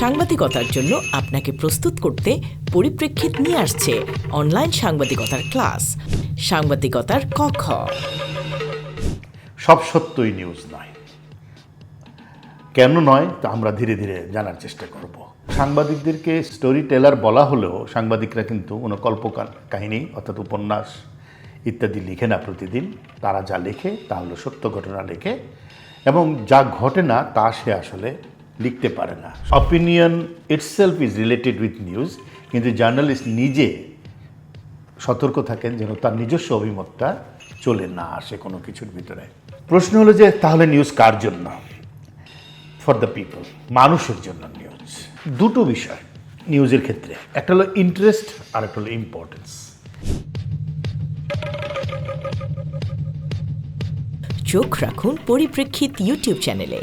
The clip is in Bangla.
সাংবাদিকতার জন্য আপনাকে প্রস্তুত করতে পরিপ্রেক্ষিত নিয়ে আসছে অনলাইন সাংবাদিকতার ক্লাস সাংবাদিকতার ক খ সব সত্যই নিউজ নয়। কেন নয়? তা আমরা ধীরে ধীরে জানার চেষ্টা করব। সাংবাদিকদেরকে স্টোরি টেলার বলা হলেও সাংবাদিকরা কিন্তু কোনো কল্পকার কাহিনী অর্থাৎ উপন্যাস ইত্যাদি লিখে না প্রতিদিন। তারা যা লেখে তা হলো সত্য ঘটনা লেখে এবং যা ঘটে না, তা সে আসলে লিখতে পারে না। Opinion itself is related with news কিন্তু জার্নালিস্ট নিজে সতর্ক থাকেন যেন তার নিজস্ব অভিমতটা চলে না আসে কোনো কিছুর ভিতরে। প্রশ্ন হলো যে, তাহলে নিউজ কার জন্য? ফর দ্য পিপল মানুষের জন্য নিউজ দুটো বিষয় নিউজের ক্ষেত্রে, একটা হলো ইন্টারেস্ট আর একটা হলো ইম্পর্টেন্স চোখ রাখুন পরিপ্রেক্ষিত ইউটিউব চ্যানেলে